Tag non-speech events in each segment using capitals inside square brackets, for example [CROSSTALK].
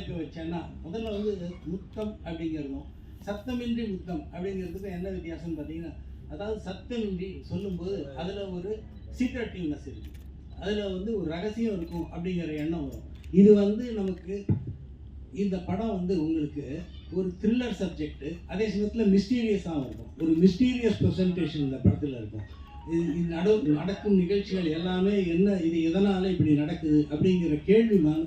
தலைப்பு வச்சேன்னா முதல்ல வந்து முத்தம் அப்படிங்கிறதும் சத்தமின்றி முத்தம் அப்படிங்கிறதுக்கு என்ன வித்தியாசம்னு பார்த்தீங்கன்னா அதாவது சத்தமின்றி சொல்லும்போது அதில் ஒரு சீக்ரட்டிவ்னஸ் இருக்குது அதில் வந்து ஒரு ரகசியம் இருக்கும் அப்படிங்கிற எண்ணம் வரும். இது வந்து நமக்கு இந்த படம் வந்து உங்களுக்கு ஒரு த்ரில்லர் சப்ஜெக்ட் அதே சமயத்தில் மிஸ்டீரியஸாகவும் இருக்கும். ஒரு மிஸ்டீரியஸ் ப்ரெசன்டேஷன் இந்த படத்தில் இருக்கும். நடு நடக்கும் நிகழ்ச்சிகள் எல்லாமே என்ன இது எதனால் இப்படி நடக்குது அப்படிங்கிற கேள்வி வந்து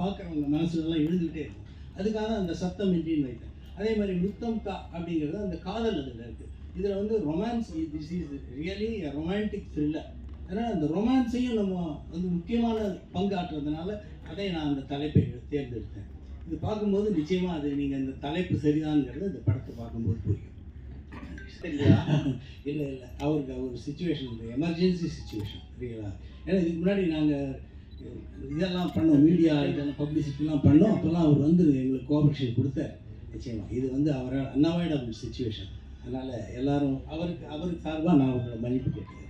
பார்க்குறவங்க மனசுலலாம் எழுந்துக்கிட்டே இருக்கும். அதுக்காக அந்த சத்தம் இன்றின்னு வைத்தேன் அதே மாதிரி முத்தம் கா அப்படிங்கிறது அந்த காதல் அதில் இருக்குது இதில் வந்து romance this is really romantic thriller ஏன்னா அந்த ரொமான்ஸையும் நம்ம வந்து முக்கியமான பங்காற்றுறதுனால அதை நான் அந்த தலைப்பை தேர்ந்தெடுத்தேன். இது பார்க்கும்போது நிச்சயமாக அது நீங்கள் இந்த தலைப்பு சரிதான்ங்கிறது இந்த படத்தை பார்க்கும்போது புரியும். இல்லையா? இல்லை இல்லை. அவருக்கு அவர் சுச்சுவேஷன் எமர்ஜென்சி சுச்சுவேஷன் சரிங்களா ஏன்னா இதுக்கு முன்னாடி நாங்கள் இதெல்லாம் பண்ணோம். மீடியா இதெல்லாம் பப்ளிசிட்டிலாம் பண்ணோம். அப்போல்லாம் அவர் வந்து எங்களுக்கு கோஆப்ரேஷன் கொடுத்தார். நிச்சயமாக இது வந்து அவரால் அன்அவாய்டபிள் சுச்சுவேஷன் அதனால் எல்லாரும் அவருக்கு அவருக்கு சார்பாக நான் உங்களை மன்னிப்பு கேட்டேன்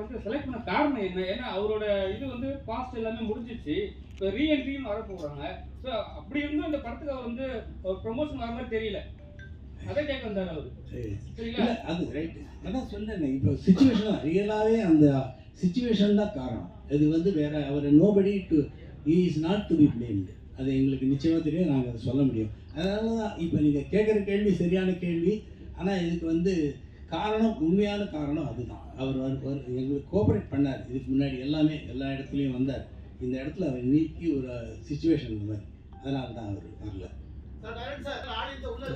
வந்து செலக்ட் பண்ண காரணம் என்ன? ஏன்னா அவரோட இது வந்து பாஸ்ட் எல்லாமே முடிஞ்சிச்சு இப்போ ரீஎன்ட்ரியும் வர போகிறாங்க ஸோ அப்படி இருந்தும் இந்த படத்துக்கு அவர் வந்து ப்ரொமோஷன் வர மாதிரி தெரியல. அதை கேட்க வந்தார் அவர் சரி சரிங்களா இல்லை அது ரைட்டு அதான் சொன்னேன் இப்போ சுச்சுவேஷன் ரியலாகவே அந்த சுச்சுவேஷன் தான் காரணம். இது வந்து வேற அவர் nobody to is not to be blamed அது எங்களுக்கு நிச்சயமாக தெரியும் நாங்கள் அதை சொல்ல முடியும். அதனால தான் இப்போ நீங்கள் கேட்குற கேள்வி சரியான கேள்வி. ஆனால் இதுக்கு வந்து காரணம் உண்மையான காரணம் அதுதான். அவர் வரு- வரு- எங்களுக்கு கோஆப்ரேட் பண்ணார். இதுக்கு முன்னாடி எல்லாமே எல்லா இடத்துலையும் வந்தார். இந்த இடத்துல அவர் நீக்கி ஒரு சுச்சுவேஷன் இந்த மாதிரி. அதனால தான் அவர் வரல. சார் ஆடியன்ஸ் உள்ள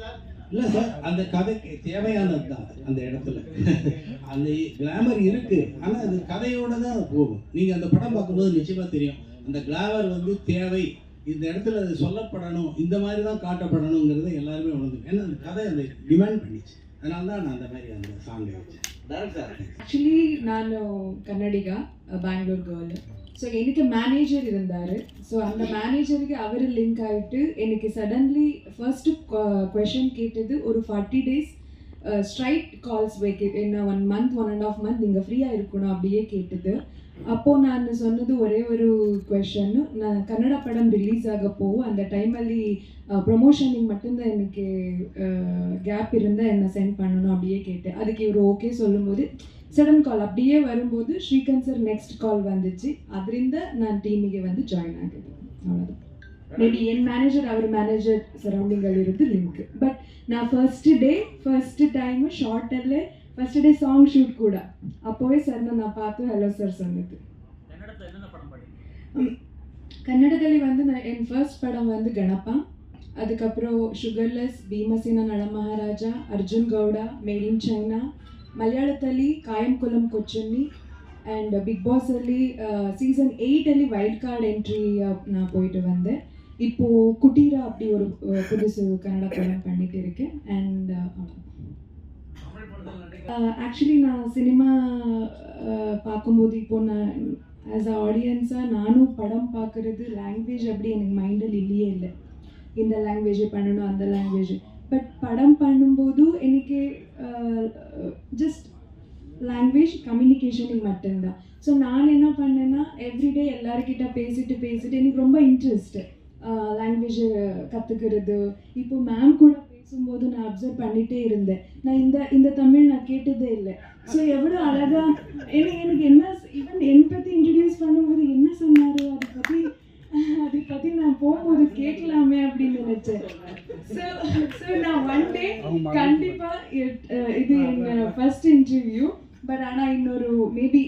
சார்? இல்லை சார் அந்த கதைக்கு தேவையானது தான் அந்த இடத்துல. [LAUGHS] அந்த கிளாமர் இருக்கு ஆனால் அது கதையோட தான் போகும். நீங்கள் அந்த படம் பார்க்கும்போது நிச்சயமாக தெரியும். அந்த கிளாமர் வந்து தேவை. இந்த இடத்துல அது சொல்லப்படணும் இந்த மாதிரி தான் காட்டப்படணுங்கிறத எல்லாருமே உணர்ந்து ஏன்னா அந்த கதை அந்த டிமாண்ட் பண்ணிச்சு. அதனால தான் நான் அந்த மாதிரி அந்த சாங்கை வச்சேன். டைரக்ட் சார் ಆಕ್ಚುಲಿ ನಾನು ಕನ್ನಡಿಗ ಬ್ಯಾಂಗ್ಳೂರ್ ಗರ್ಲ್ ಸೊ எனக்கு மேனேஜர் இருந்தார் ஸோ அந்த மேனேஜருக்கு அவர் லிங்க் ஆகிட்டு எனக்கு சடன்லி ஃபர்ஸ்ட் கொஷின் கேட்டது ஒரு ஃபார்ட்டி டேஸ் ஸ்ட்ரைட் கால்ஸ் வைக்க என்ன one month one and half month நீங்கள் ஃப்ரீயாக இருக்கணும் அப்படியே கேட்டது அப்போது நான் சொன்னது ஒரே ஒரு கொஷனும் நான் கன்னட படம் ரிலீஸ் ರಿಲೀಸ್ போகும் அந்த டைமಲ್ಲಿ ப்ரொமோஷனுக்கு மட்டும்தான் எனக்கு கேப் இருந்தால் என்னை சென்ட் பண்ணணும் அப்படியே கேட்டேன். அதுக்கு இவர் ஓகே சொல்லும்போது சடன் கால் அப்படியே வரும்போது ஸ்ரீகாந்த் சார் நெக்ஸ்ட் கால் வந்துச்சு. ಅದರಿಂದ நான் டீமுக்கு வந்து ஜாயின் ஆகுது. அவ்வளோதான் மேபி என் மேனேஜர் அவர் மேனேஜர் சரௌண்டிங்கள் இருந்து லிங்க் பட் நான் ஃபர்ஸ்ட் டே ஃபர்ஸ்ட் டைமு ஷார்ட்டில் ಫಸ್ಟ್ டே சாங் ஷூட் கூட ಅಪ್ಪವೇ ಸರ್ನ நான் ಪಾತು ஹலோ சார் ಸೊನ್ನದು கன்னடத்தில் வந்து நான் என் ஃபர்ஸ்ட் படம் வந்து கணப்பா அதுக்கப்புறம் sugarless Bheemasena Nalamaharaja Arjun Gowda made in China ಮಲಯಾಳದಲ್ಲಿ Kayamkulam and big boss season eight ಅಲ್ಲಿ வைல்ட் கார்டு என்ட்ரி நான் போயிட்டு வந்தேன் இப்போது குட்டீரா அப்படி ஒரு புதுசு கன்னட படம் பண்ணிட்டு இருக்கேன் அண்ட் Uh, ஆக்சுவலி நான் சினிமா uh, பார்க்கும்போது இப்போ நான் ஆஸ் அ ஆடியன்ஸாக நானும் படம் பார்க்குறது லாங்குவேஜ் அப்படி எனக்கு மைண்டில் இல்லையே இல்லை. இந்த லாங்குவேஜ் பண்ணணும் அந்த லாங்குவேஜ் பட் படம் பண்ணும்போது எனக்கு ஜஸ்ட் லாங்குவேஜ் கம்யூனிகேஷனுக்கு மட்டும்தான். ஸோ நான் என்ன பண்ணேன்னா எவ்ரிடே எல்லாருக்கிட்ட பேசிட்டு பேசிட்டு எனக்கு ரொம்ப இன்ட்ரெஸ்ட் லாங்குவேஜ் கற்றுக்கிறது இப்போ மேம் கூட பேசும்போது நான் அப்சர்வ் பண்ணிட்டே இருந்தேன். நான் இந்த இந்த தமிழ் நான் கேட்டதே இல்லை. ஸோ எவ்வளோ அழகா எனக்கு எனக்கு என்ன ஈவன் என்னை பற்றி இன்ட்ரடியூஸ் பண்ணும்போது என்ன சொன்னாரு அதை பற்றி அதை பற்றி நான் போகும்போது கேட்கலாமே அப்படின்னு நினைச்சேன். ஸோ ஸோ நான் ஒன் டே கண்டிப்பாக இது என் ஃபர்ஸ்ட் இன்டர்வியூ பட் ஆனால் இன்னொரு மேபி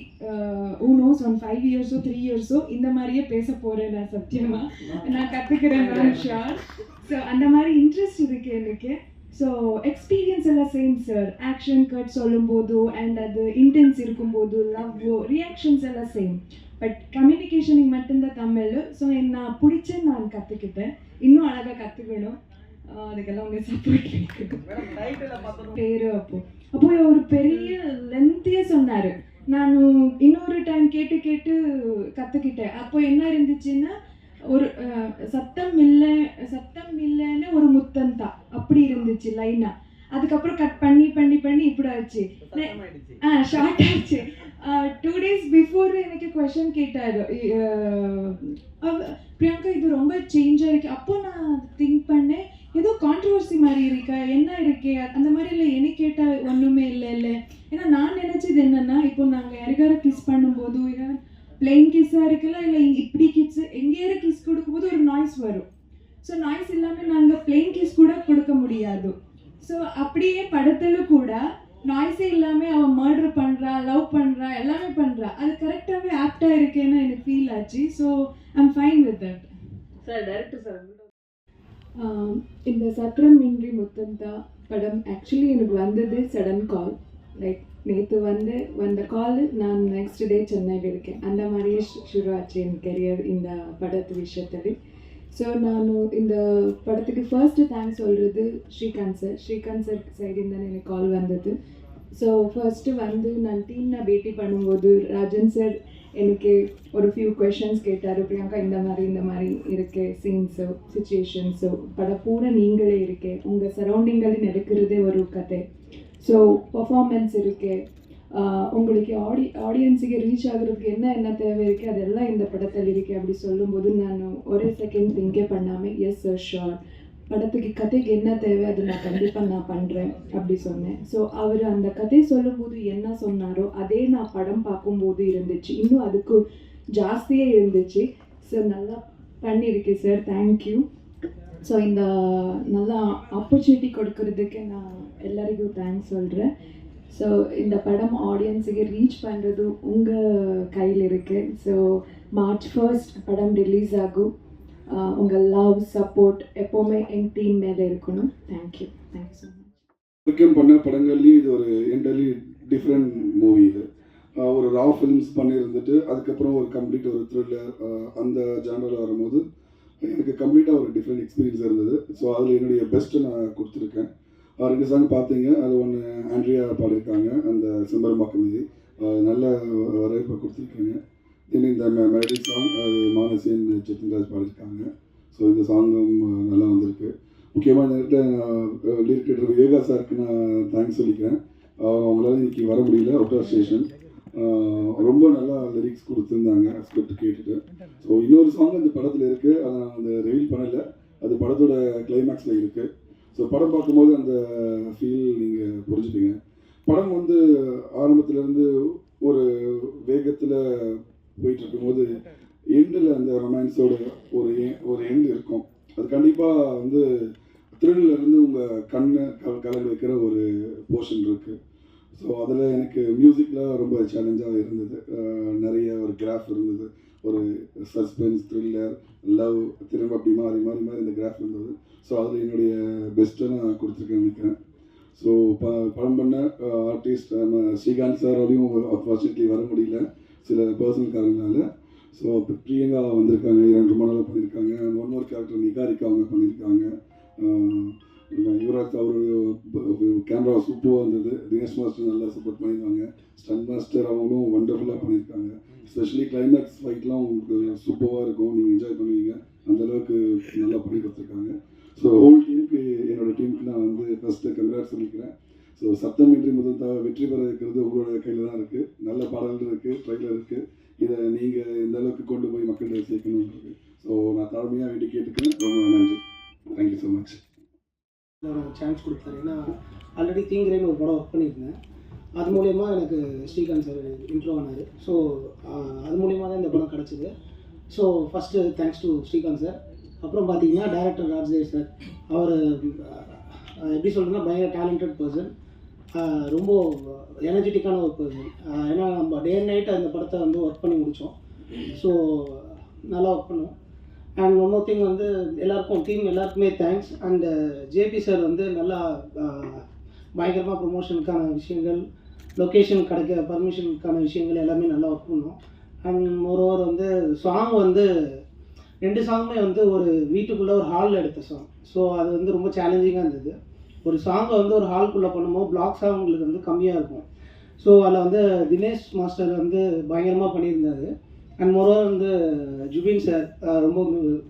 ஊ நோஸ் ஒன் ஃபைவ் இயர்ஸோ த்ரீ இயர்ஸோ இந்த மாதிரியே பேச போகிறேன் நான் சத்தியமா. நான் கற்றுக்கிறேன் ஷார் ஸோ அந்த மாதிரி இன்ட்ரெஸ்ட் இருக்கு எனக்கு. ஸோ எக்ஸ்பீரியன்ஸ் எல்லாம் சேம் சார் ஆக்ஷன் கட் சொல்லும்போது அண்ட் அது இன்டென்ஸ் இருக்கும்போது லவ் ரியாக்ஷன்ஸ் எல்லாம் சேம் பட் கம்யூனிகேஷனுக்கு மட்டும்தான் தமிழ். ஸோ என்ன பிடிச்ச நான் கற்றுக்கிட்டேன் இன்னும் அழகாக கற்றுக்கணும் அதுக்கெல்லாம் உங்கள் சப்போர்ட் பேரு அப்போ. அப்போ ஒரு பெரிய லென்த்தியா சொன்னாரு. நான் இன்னொரு டைம் கேட்டு கேட்டு கத்துக்கிட்டேன். அப்போ என்ன இருந்துச்சுன்னா ஒரு சத்தம் இல்லை சத்தம் இல்லைன்னு ஒரு முத்தம் தான். அப்படி இருந்துச்சு லைனா அதுக்கப்புறம் கட் பண்ணி பண்ணி பண்ணி இப்படி ஆச்சு. ஆ ஷார்ட் ஆச்சு. டூ டேஸ் பிஃபோர் எனக்கு கொஷின் கேட்டார். பிரியங்கா இது ரொம்ப சேஞ்சாக இருக்கு. அப்போ நான் திங்க் பண்ணேன். ஏதோ கான்ட்ரவர்சி மாதிரி இருக்கா? என்ன இருக்கே? அந்த மாதிரி இல்லை எனக்கு கேட்டால் ஒன்றுமே இல்லை இல்லை ஏன்னா நான் நினச்சது என்னென்னா இப்போ நாங்கள் யாருக்கார கிஸ் பண்ணும்போது பிளெயின் கிஸ்ஸாக இருக்குல்ல இல்லை இப்படி கிஸ் எங்கேயாரு கிஸ் கொடுக்கும்போது ஒரு நாய்ஸ் வரும். ஸோ நாய்ஸ் இல்லாமல் நாங்கள் பிளெயின் கிஸ் கூட கொடுக்க முடியாது. ஸோ அப்படியே படத்துல கூட நாய்ஸே இல்லாமல் அவன் மர்டர் பண்ணுறா லவ் பண்ணுறா எல்லாமே பண்ணுறா அது கரெக்டாகவே ஆப்டாக இருக்கேன்னு எனக்கு ஃபீல் ஆச்சு. So I'm fine with that sir director sir இந்த சத்திரம் இன்றி முத்தந்தா படம் ஆக்சுவலி எனக்கு வந்தது சடன் கால் லைக் நேற்று வந்து வந்த கால் நான் நெக்ஸ்ட் டே சென்னையில் இருக்கேன் அந்த மாதிரியே ಶುರು ஆச்சு என் கெரியர் இந்த படத்து விஷயத்தில். ஸோ நான் இந்த படத்துக்கு ஃபர்ஸ்ட்டு தேங்க்ஸ் சொல்கிறது ஸ்ரீகாந்த் சார் ஸ்ரீகாந்த் சார் சைடில் எனக்கு கால் வந்தது. ஸோ ஃபர்ஸ்ட்டு வந்து நான் டீம்னை பேட்டி பண்ணும்போது ராஜன் சார் எனக்கு ஒரு ஃபியூ கொஷின்ஸ் கேட்டார். பிரியங்கா இந்த மாதிரி இந்த மாதிரி இருக்கு சீன்ஸோ சுச்சுவேஷன்ஸோ பட பூரா நீங்களே இருக்கே. உங்கள் சரௌண்டிங்களில் நடக்கிறதே ஒரு கதை. ஸோ பர்ஃபார்மன்ஸ் இருக்குது உங்களுக்கு ஆடி ஆடியன்ஸுக்கு ரீச் ஆகுறதுக்கு என்ன என்ன தேவை இருக்குது அதெல்லாம் இந்த படத்தில் இருக்குது அப்படி சொல்லும்போது நான் ஒரே செகண்ட் திங்கே பண்ணாமல் எஸ் சார் ஷோர் படத்துக்கு கதைக்கு என்ன தேவை அது நான் கண்டிப்பாக நான் பண்ணுறேன் அப்படி சொன்னேன். ஸோ அவர் அந்த கதை சொல்லும்போது என்ன சொன்னாரோ அதே நான் படம் பார்க்கும்போது இருந்துச்சு. இன்னும் அதுக்கு ஜாஸ்தியே இருந்துச்சு. ஸோ நல்லா பண்ணியிருக்கேன் சார் தேங்க்யூ ஸோ இந்த நல்லா ஆப்பர்ச்சுனிட்டி கொடுக்கறதுக்கு நான் எல்லாருக்கும் தேங்க்ஸ் சொல்கிறேன் ஸோ இந்த படம் ஆடியன்ஸுக்கு ரீச் பண்ணுறது உங்கள் கையில் இருக்குது ஸோ மார்ச் ஃபர்ஸ்ட் படம் ரிலீஸ் ஆகும். உங்கள் லவ் சப்போர்ட் எப்போவுமே என் டீம் மேலே இருக்கணும். தேங்க்யூ தேங்க்யூ ஸோ மச் முக்கியம் பண்ண படங்கள்லேயும் இது ஒரு என்டர்லி டிஃப்ரெண்ட் மூவி இது. ஒரு ரா ஃபிலிம்ஸ் பண்ணியிருந்துட்டு அதுக்கப்புறம் ஒரு கம்ப்ளீட் ஒரு த்ரில்லர் அந்த ஜானரில் வரும்போது எனக்கு கம்ப்ளீட்டாக ஒரு டிஃப்ரெண்ட் எக்ஸ்பீரியன்ஸ் இருந்தது. ஸோ அதில் என்னுடைய பெஸ்ட்டை நான் கொடுத்துருக்கேன். ரெண்டு சாங் பார்த்தீங்க. அது ஒன்று ஆண்ட்ரியா பாடியிருக்காங்க. அந்த செம்பரம்பாக்கம் மீதி. நல்ல வரவேற்பை கொடுத்துருக்காங்க. தென் இந்த மெலடி சாங் அது மானசேன் ஜெத்தின்ராஜ் பாடியிருக்காங்க. ஸோ இந்த சாங்கும் நல்லா வந்திருக்கு. முக்கியமாக இந்த நேரத்தில் லிரிக் ரைட்டர் யோகா சாருக்கு நான் தேங்க்ஸ் சொல்லிக்கிறேன். அவங்களால இன்றைக்கி வர முடியல அவுட் ஆஃப் ஸ்டேஷன் ரொம்ப நல்லா லிரிக்ஸ் கொடுத்துருந்தாங்க ஸ்கிரிப்ட் கேட்டுட்டு. ஸோ இன்னொரு சாங் இந்த படத்தில் இருக்குது அதை நான் வந்து ரிவீல் பண்ணலை. அது படத்தோட கிளைமேக்ஸில் இருக்குது ஸோ படம் பார்க்கும்போது அந்த ஃபீல் நீங்கள் புரிஞ்சுப்பீங்க படம் வந்து ஆரம்பத்துலேருந்து ஒரு வேகத்தில் போயிட்டு இருக்கும்போது எண்டில் அந்த ரொமான்ஸோட ஒரு e-, ஒரு எண்ட் இருக்கும். அது கண்டிப்பாக வந்து த்ரில்ல இருந்து உங்கள் கண்ணை க கலங்க வைக்கிற ஒரு போர்ஷன் இருக்குது ஸோ அதில் எனக்கு மியூசிக்கில் ரொம்ப சேலஞ்சாக இருந்தது. நிறைய ஒரு கிராஃப் இருந்தது. ஒரு சஸ்பென்ஸ் த்ரில்லர் லவ் திரும்ப அப்படி மாறி மாறி மாறி இந்த கிராஃப் இருந்தது. ஸோ அதில் என்னுடைய பெஸ்ட்டை நான் கொடுத்துருக்கேன் நினைக்கிறேன். ஸோ ப படம் பண்ண ஆர்டிஸ்ட் நம்ம ஸ்ரீகாந்த் சாரோடையும் அன்ஃபார்ச்சுனேட்லி வர முடியல சில பர்சனல் காரணங்களால. ஸோ இப்போ பிரியங்கா வந்திருக்காங்க இரண்டு மணி நாளாக பண்ணியிருக்காங்க ஒன் ஒரு கேரக்டர் நிகாரிக்கா அவங்க பண்ணியிருக்காங்க. யுவராஜ் அவருடைய கேமரா சூப்பராக இருந்தது தினேஷ் மாஸ்டர் நல்லா சப்போர்ட் பண்ணியிருக்காங்க ஸ்டன் மாஸ்டர் அவங்களும் வண்டர்ஃபுல்லாக பண்ணியிருக்காங்க. ஸ்பெஷலி கிளைமேக்ஸ் ஃபைட்லாம் உங்களுக்கு சூப்பராக இருக்கும். நீங்கள் என்ஜாய் பண்ணுவீங்க. அந்த அளவுக்கு நல்லா பண்ணி கொடுத்துருக்காங்க. ஸோ ஹோல் டீமுக்கு என்னோட டீமுக்கு நான் வந்து ஃபஸ்ட்டு கங்க்ராட்ஸ் சொல்லிக்கிறேன். ஸோ சத்தமின்றி முதல் த- வெற்றி பெற இருக்கிறது உங்களோட கையில் தான் இருக்குது நல்ல பாடல்கள் இருக்குது ட்ரைலர் இருக்குது இதை நீங்கள் இந்த அளவுக்கு கொண்டு போய் மக்கள்கிட்ட சேர்க்கணுன்றது. ஸோ நான் தாழ்மையாக வேண்டி கேட்டுக்கிறேன். ரொம்ப நன்றி. தேங்க்யூ ஸோ மச் சான்ஸ் கொடுத்தாரு. ஏன்னா ஆல்ரெடி தீங்கிரேன்னு ஒரு படம் ஒர்க் பண்ணியிருந்தேன். அது மூலயமா எனக்கு ஸ்ரீகாந்த் சார் இன்ட்ரோ ஆனார். ஸோ அது மூலயமா தான் இந்த படம் கிடச்சிது. So first thanks to Srikanth sir அப்புறம் பார்த்தீங்கன்னா டேரக்டர் ராஜேஷ் சார் அவர் எப்படி சொல்கிறதுன்னா பயங்கர டேலண்டட் பர்சன் ரொம்ப எனர்ஜெட்டிக்கான ஒரு பர்சன் ஏன்னா நம்ம டே அண்ட் நைட் அந்த படத்தை வந்து ஒர்க் பண்ணி முடித்தோம் ஸோ நல்லா ஒர்க் பண்ணோம் அண்ட் ஒன் திங் வந்து எல்லாருக்கும் டீம் எல்லாருக்குமே தேங்க்ஸ் அண்ட் ஜேபி சார் வந்து நல்லா பயங்கரமாக ப்ரொமோஷனுக்கான விஷயங்கள் லொக்கேஷன் கிடைக்க பர்மிஷனுக்கான விஷயங்கள் எல்லாமே நல்லா ஒர்க் பண்ணோம். அண்ட் மோரோவர் வந்து சாங் வந்து ரெண்டு சாங்குமே வந்து ஒரு வீட்டுக்குள்ளே ஒரு ஹாலில் எடுத்த சாங் ஸோ அது வந்து ரொம்ப சேலஞ்சிங்காக இருந்தது. ஒரு சாங்கை வந்து ஒரு ஹால்குள்ளே பண்ணும்போது பிளாக் சாங் வந்து கம்மியாக இருக்கும். ஸோ அதில் வந்து தினேஷ் மாஸ்டர் வந்து பயங்கரமாக பண்ணியிருந்தாரு. அண்ட் மோரோவர் வந்து ஜுபின் சார் ரொம்ப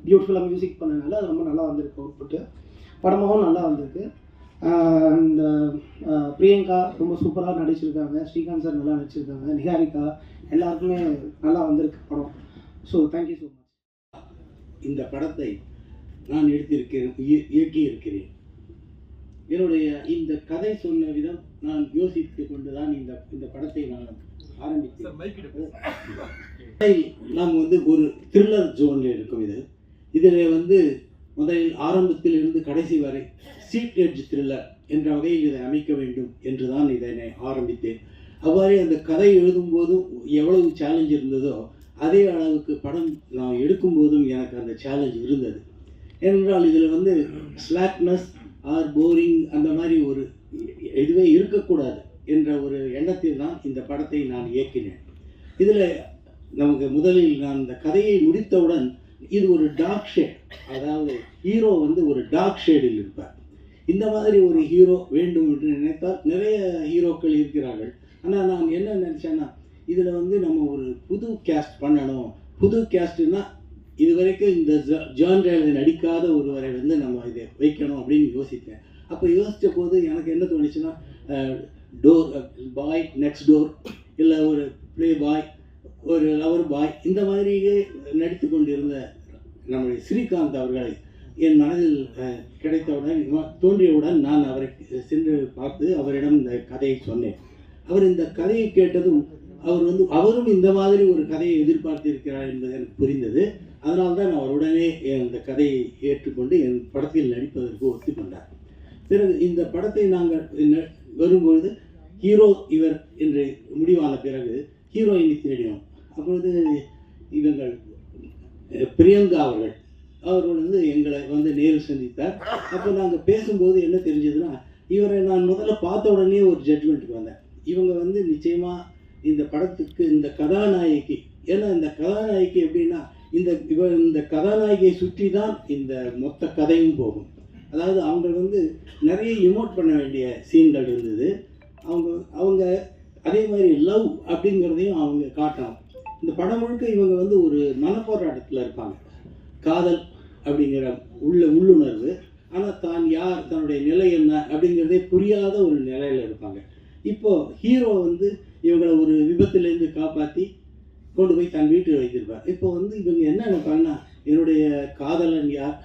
பியூட்டிஃபுல்லாக மியூசிக் பண்ணனால அது ரொம்ப நல்லா வந்திருக்கு அவுட்புட்டு படமாகவும் நல்லா வந்திருக்கு. இந்த பிரியங்கா ரொம்ப சூப்பராக நடிச்சிருக்காங்க. ஸ்ரீகாந்த் சார் நல்லா நடிச்சிருக்காங்க. நிகாரிகா எல்லாருக்குமே நல்லா வந்திருக்கு படம். ஸோ தேங்க்யூ ஸோ மச் இந்த படத்தை நான் எடுத்திருக்கிறேன் இய- இயக்கியிருக்கிறேன். என்னுடைய இந்த கதை சொன்ன விதம் நான் யோசித்து கொண்டுதான் இந்த இந்த படத்தை நான் ஆரம்பித்தேன். கதை நாம் வந்து ஒரு த்ரில்லர் ஜோனில் இருக்கும் இது. இதில் வந்து முதலில் ஆரம்பத்தில் இருந்து கடைசி வரை சீட் எட்ஜ் த்ரில்லர் என்ற வகையில் இதை அமைக்க வேண்டும் என்று தான் இதனை ஆரம்பித்தேன். அவ்வாறே அந்த கதை எழுதும்போதும் எவ்வளவு சேலஞ்ச் இருந்ததோ அதே அளவுக்கு படம் நான் எடுக்கும்போதும் எனக்கு அந்த சேலஞ்ச் இருந்தது. ஏனென்றால் இதில் வந்து ஸ்லாக்னஸ் ஆர் போரிங் அந்த மாதிரி ஒரு இதுவே இருக்கக்கூடாது என்ற ஒரு எண்ணத்தில் தான் இந்த படத்தை நான் இயக்கினேன். இதில் நமக்கு முதலில் நான் இந்த கதையை முடித்தவுடன் இது ஒரு டார்க் ஷேட் அதாவது ஹீரோ வந்து ஒரு டார்க் ஷேடில் இருப்பார். இந்த மாதிரி ஒரு ஹீரோ வேண்டும் என்று நினைத்தால் நிறைய ஹீரோக்கள் இருக்கிறார்கள். ஆனால் நான் என்ன நினச்சேன்னா இதில் வந்து நம்ம ஒரு புது கேஸ்ட் பண்ணணும். புது கேஸ்ட்னா இதுவரைக்கும் இந்த ஜான்ரில் நடிக்காத ஒருவரை வந்து நம்ம இதை வைக்கணும் அப்படின்னு யோசித்தேன். அப்போ யோசித்த போது எனக்கு என்ன தோணுச்சுன்னா டோர் பாய் நெக்ஸ்ட் டோர் இல்லை ஒரு ப்ளே பாய் ஒரு லவர் பாய் இந்த மாதிரியே நடித்து கொண்டிருந்த நம்முடைய ஸ்ரீகாந்த் அவர்களை என் மனதில் கிடைத்தவுடன் தோன்றியவுடன் நான் அவரை சென்று பார்த்து அவரிடம் இந்த கதையை சொன்னேன். அவர் இந்த கதையை கேட்டதும் அவர் வந்து அவரும் இந்த மாதிரி ஒரு கதையை எதிர்பார்த்திருக்கிறார் என்பது எனக்கு புரிந்தது. அதனால் தான் அவர் உடனே இந்த கதையை ஏற்றுக்கொண்டு என் படத்தில் நடிப்பதற்கு ஒத்துக்கொண்டார். பிறகு இந்த படத்தை நாங்கள் வரும்பொழுது ஹீரோ இவர் என்று முடிவான பிறகு ஹீரோயினை தேடினோம் அப்பொழுது இவங்கள் பிரியங்கா அவர்கள் அவர்கள் வந்து எங்களை வந்து நேரில் சந்தித்தார். அப்போ நாங்கள் பேசும்போது என்ன தெரிஞ்சதுன்னா இவரை நான் முதல்ல பார்த்த உடனே ஒரு ஜட்மெண்ட்டுக்கு வந்தேன். இவங்க வந்து நிச்சயமாக இந்த படத்துக்கு இந்த கதாநாயகி ஏன்னா இந்த கதாநாயகி எப்படின்னா இந்த இவ இந்த கதாநாயகியை சுற்றி தான் இந்த மொத்த கதையும் போகும். அதாவது அவங்க வந்து நிறைய இமோட் பண்ண வேண்டிய சீன்கள் இருந்தது. அவங்க அவங்க அதே மாதிரி லவ் அப்படிங்கிறதையும் அவங்க காட்டணும். இந்த படம் முழுக்க இவங்க வந்து ஒரு மனப்போராட்டத்தில் இருப்பாங்க. காதல் அப்படிங்கிற உள்ள உள்ளுணர்வு. ஆனால் தான் யார் தன்னுடைய நிலை என்ன அப்படிங்கிறதே புரியாத ஒரு நிலையில் இருப்பாங்க. இப்போது ஹீரோ வந்து இவங்களை ஒரு விபத்துலேருந்து காப்பாற்றி கொண்டு போய் தன் வீட்டில் வைத்திருப்பார். இப்போ வந்து இவங்க என்ன நினைப்பாங்கன்னா என்னுடைய காதலன் யார்?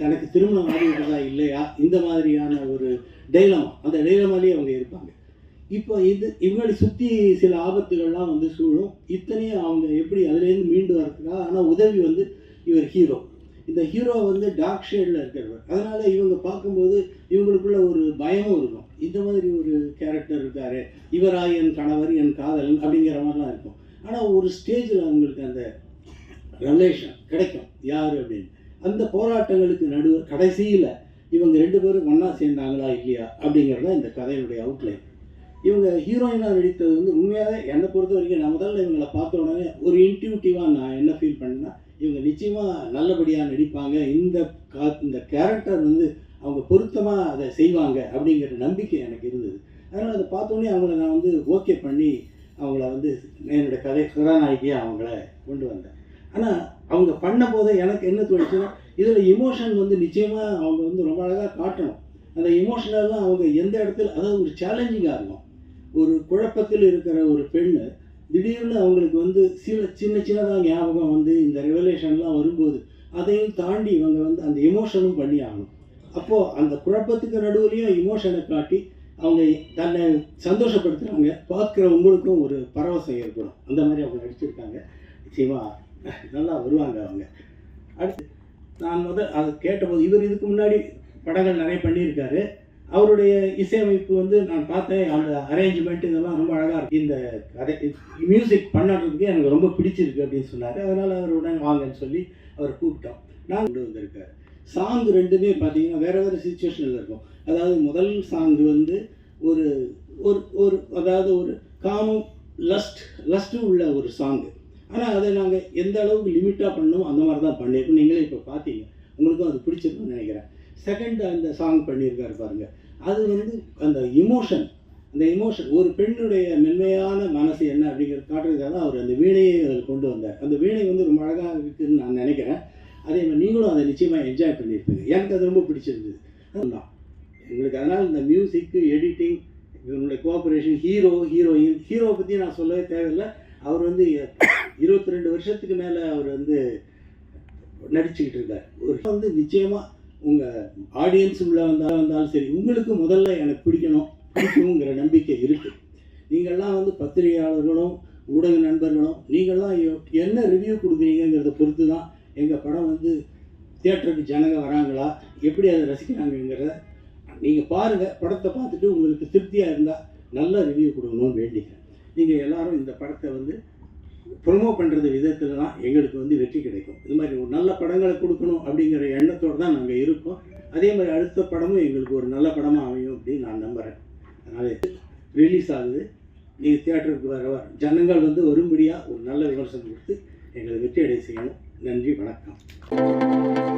தனக்கு திருமணம் ஆகிவிட்டதா இல்லையா? இந்த மாதிரியான ஒரு டைலமா அந்த டைலமாலேயே அவங்க இருப்பாங்க. இப்போ இது இவங்களை சுற்றி சில ஆபத்துகள்லாம் வந்து சூழும். இத்தனையும் அவங்க எப்படி அதுலேருந்து மீண்டு வரதுக்கா? ஆனால் உதவி வந்து இவர் ஹீரோ இந்த ஹீரோ வந்து டார்க் ஷேடில் இருக்கிறவர். அதனால் இவங்க பார்க்கும்போது இவங்களுக்குள்ள ஒரு பயமும் இருக்கும். இந்த மாதிரி ஒரு கேரக்டர் இருக்கார். இவரா என் கணவர் என் காதலன் அப்படிங்கிற மாதிரிலாம் இருக்கும். ஆனால் ஒரு ஸ்டேஜில் அவங்களுக்கு அந்த ரிலேஷன் கிடைக்கும். யார் அப்படின்னு. அந்த போராட்டங்களுக்கு நடுவு கடைசியில் இவங்க ரெண்டு பேரும் ஒன்றா சேர்ந்தாங்களா இல்லையா அப்படிங்கிறது தான் இந்த கதையினுடைய அவுட்லைன் இவங்க ஹீரோயினாக நடித்தது வந்து உண்மையாகவே என்னை பொறுத்த வரைக்கும் நான் முதல்ல இவங்களை பார்த்த உடனே ஒரு இன்ட்யூட்டிவாக நான் என்ன ஃபீல் பண்ணேன்னா இவங்க நிச்சயமாக நல்லபடியாக நடிப்பாங்க. இந்த கா இந்த கேரக்டர் வந்து அவங்க பொருத்தமாக அதை செய்வாங்க அப்படிங்கிற நம்பிக்கை எனக்கு இருந்தது. அதனால் அதை பார்த்தோன்னே அவங்கள நான் வந்து ஓகே பண்ணி அவங்கள வந்து என்னுடைய கதை கதாநாயகியாக அவங்கள கொண்டு வந்தேன். ஆனால் அவங்க பண்ண போதே எனக்கு என்ன தோணுச்சுன்னா இதில் இமோஷன் வந்து நிச்சயமாக அவங்க வந்து ரொம்ப அழகாக காட்டணும். அந்த இமோஷனெல்லாம் அவங்க எந்த இடத்துல அதாவது ஒரு சேலஞ்சிங்காக இருக்கும். ஒரு குழப்பத்தில் இருக்கிற ஒரு பெண்ணு திடீர்னு அவங்களுக்கு வந்து சில சின்ன சின்னதாக ஞாபகம் வந்து இந்த ரெவலேஷன்லாம் வரும்போது அதையும் தாண்டி இவங்க வந்து அந்த எமோஷனும் பண்ணி ஆகணும். அப்போது அந்த குழப்பத்துக்கு நடுவுலையும் இமோஷனை காட்டி அவங்க தன்னை சந்தோஷப்படுத்துகிறாங்க பார்க்குற உங்களுக்கும் ஒரு பரவசம் ஏற்படும். அந்த மாதிரி அவங்க நடிச்சிருக்காங்க. நிச்சயமாக நல்லா வருவாங்க அவங்க. அடுத்து நான் முதல் அதை கேட்டபோது இவர் இதுக்கு முன்னாடி படங்கள் நிறைய பண்ணியிருக்காரு. அவருடைய இசையமைப்பு வந்து நான் பார்த்தேன். அந்த அரேஞ்ச்மெண்ட் இதெல்லாம் ரொம்ப அழகாக இருக்குது இந்த கதை மியூசிக் பண்ணுறதுக்கு எனக்கு ரொம்ப பிடிச்சிருக்கு அப்படின்னு சொன்னார். அதனால் அவர் உடனே வாங்கன்னு சொல்லி அவர் கூப்பிட்டோம். நான் கொண்டு வந்திருக்காரு. சாங் ரெண்டுமே பார்த்தீங்கன்னா வேறு வேறு சுச்சுவேஷனில் இருக்கும். அதாவது முதல் சாங் வந்து ஒரு ஒரு ஒரு அதாவது ஒரு காமம் லஸ்ட் லஸ்ட்டு உள்ள ஒரு சாங்கு ஆனால் அதை நாங்கள் எந்த அளவுக்கு லிமிட்டாக பண்ணணும் அந்த மாதிரி தான் பண்ணியிருக்கோம். நீங்களே இப்போ பார்த்தீங்க. உங்களுக்கும் அது பிடிச்சிருக்குன்னு நினைக்கிறேன். செகண்ட் அந்த சாங் பண்ணியிருக்காரு பாருங்கள் அது வந்து அந்த இமோஷன் அந்த இமோஷன் ஒரு பெண்ணுடைய மென்மையான மனசு என்ன அப்படிங்கிறது காட்டுறதுக்காக தான் அவர் அந்த வீணையை அதில் கொண்டு வந்தார். அந்த வீணை வந்து ரொம்ப அழகாக இருக்குதுன்னு நான் நினைக்கிறேன். அதே மாதிரி நீங்களும் அதை நிச்சயமாக என்ஜாய் பண்ணியிருப்பீங்க. எனக்கு அது ரொம்ப பிடிச்சிருந்தது. அதுதான். எங்களுக்கு அதனால் இந்த மியூசிக்கு எடிட்டிங் இவனுடைய கோஆப்ரேஷன் ஹீரோ ஹீரோயின் ஹீரோவை பற்றி நான் சொல்லவே தேவையில்லை. அவர் வந்து இருபத்தி ரெண்டு வருஷத்துக்கு மேலே அவர் வந்து நடிச்சுக்கிட்டு இருக்கார். ஒரு வந்து நிச்சயமாக உங்கள் ஆடியன்ஸ் உள்ள வந்தால் வந்தாலும் சரி உங்களுக்கு முதல்ல எனக்கு பிடிக்கணும் பிடிக்கணுங்கிற நம்பிக்கை இருக்குது நீங்கள்லாம் வந்து பத்திரிகையாளர்களும் ஊடக நண்பர்களும் நீங்கள்லாம் எ- என்ன ரிவ்யூ கொடுக்குறீங்கிறத பொறுத்து தான் எங்கள் படம் வந்து தியேட்டருக்கு ஜனங்க வராங்களா எப்படி அதை ரசிக்கிறாங்கங்கிறத நீங்கள் பாருங்கள் படத்தை பார்த்துட்டு உங்களுக்கு திருப்தியாக இருந்தால் நல்ல ரிவ்யூ கொடுக்கணும்னு வேண்டிக்கிறேன். நீங்கள் எல்லாரும் இந்த படத்தை வந்து ப்ரொமோ பண்ணுறது விதத்தில் தான் எங்களுக்கு வந்து வெற்றி கிடைக்கும். இது மாதிரி ஒரு நல்ல படங்களை கொடுக்கணும் அப்படிங்கிற எண்ணத்தோடு தான் நாங்கள் இருக்கோம். அதே மாதிரி அடுத்த படமும் எங்களுக்கு ஒரு நல்ல படமாக அமையும் அப்படின்னு நான் நம்புகிறேன் அதனால் ரிலீஸ் ஆகுது. நீங்கள் தியேட்டருக்கு வர வர ஜனங்கள் வந்து வரும்படியாக ஒரு நல்ல விமர்சனம் கொடுத்து எங்களை வெற்றி அடைய செய்யணும். நன்றி வணக்கம்.